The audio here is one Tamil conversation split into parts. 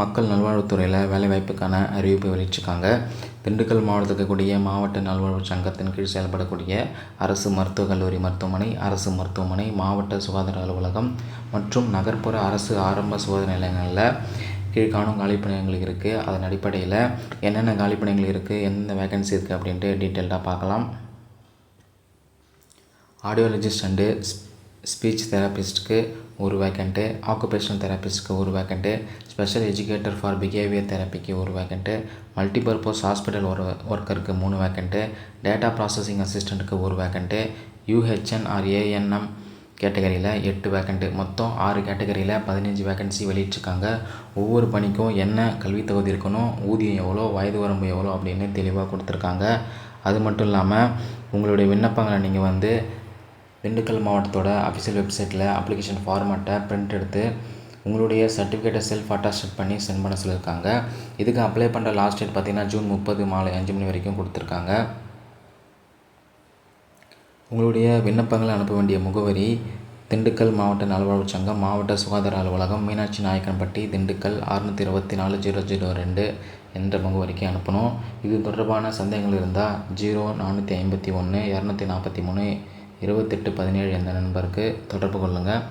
மக்கள் நல்வாழ்வுத்துறையில் வேலைவாய்ப்புக்கான அறிவிப்பு வெளியிட்டிருக்காங்க. திண்டுக்கல் மாவட்டத்துக்கு மாவட்ட நல்வாழ்வு சங்கத்தின் கீழ் செயல்படக்கூடிய அரசு மருத்துவக் கல்லூரி மருத்துவமனை அரசு மருத்துவமனை மாவட்ட சுகாதார அலுவலகம் மற்றும் நகர்ப்புற அரசு ஆரம்ப சுகாதார நிலையங்களில் கீழ்காணும் காலிப்பணியங்கள் இருக்குது அதன் அடிப்படையில் என்னென்ன காலிப்பணிகள் இருக்குது எந்தெந்த வேகன்சி இருக்குது அப்படின்ட்டு டீட்டெயில்டாக பார்க்கலாம். ஆடியோலஜிஸ்ட் அண்டு ஸ்பீச் தெரபிஸ்ட்டுக்கு ஒரு வேக்கண்ட்டு ஆக்குபேஷனல் தெரபிஸ்ட்க்கு ஒரு vacant special educator for behaviour தெரப்பிக்கு ஒரு வேக்கண்ட்டு மல்டிபர்பஸ் ஹாஸ்பிட்டல் ஒரு ஒர்க்கருக்கு மூணு வேக்கண்ட்டு டேட்டா ப்ராசஸிங் அசிஸ்டண்ட்டுக்கு ஒரு வேக்கண்ட்டு யூஹெச்என் ஆர் ஏஎன்எம் கேட்டகரியில் எட்டு வேக்கண்ட்டு மொத்தம் ஆறு கேட்டகரியில் பதினஞ்சு வேக்கன்சி வெளியிட்டிருக்காங்க. ஒவ்வொரு பணிக்கும் என்ன கல்வி தகுதி இருக்கணும் ஊதியம் எவ்வளோ வயது வரம்பு எவ்வளோ அப்படின்னு தெளிவாக கொடுத்துருக்காங்க. அது மட்டும் இல்லாமல் உங்களுடைய விண்ணப்பங்களை நீங்கள் வந்து திண்டுக்கல் மாவட்டத்தோட அஃபிஷியல் வெப்சைட்டில் அப்ளிகேஷன் ஃபார்மேட்டை பிரிண்ட் எடுத்து உங்களுடைய சர்டிஃபிகேட்டை செல்ஃப் அட்டாஸ்ட் பண்ணி சென்ட் பண்ண சொல்லியிருக்காங்க. இதுக்கு அப்ளை பண்ணுற லாஸ்ட் டேட் பார்த்தீங்கன்னா ஜூன் முப்பது மாலை அஞ்சு மணி வரைக்கும் கொடுத்துருக்காங்க. உங்களுடைய விண்ணப்பங்களை அனுப்ப வேண்டிய முகவரி திண்டுக்கல் மாவட்ட நல்வாழ்வு சங்கம் மாவட்ட சுகாதார அலுவலகம் மீனாட்சி நாயக்கன்பட்டி திண்டுக்கல் அறுநூற்றி இருபத்தி நாலு ஜீரோ ஜீரோ ரெண்டு என்ற முகவரிக்கு அனுப்பணும். இது தொடர்பான சந்தேகங்கள் இருந்தால் ஜீரோ நானூற்றி ஐம்பத்தி ஒன்று இரநூத்தி நாற்பத்தி மூணு இருபத்தெட்டு பதினேழு என்ற நண்பருக்கு தொடர்பு கொள்ளுங்கள்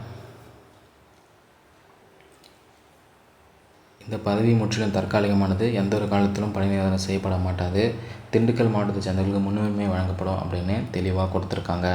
இந்த பதவி முற்றிலும் தற்காலிகமானது. எந்த ஒரு காலத்திலும் பணி நிரந்தரம் செய்யப்பட மாட்டாது. திண்டுக்கல் மாவட்டத்தை சேர்ந்தவர்களுக்கு முன்னுரிமை வழங்கப்படும் அப்படின்னு தெளிவாக கொடுத்துருக்காங்க.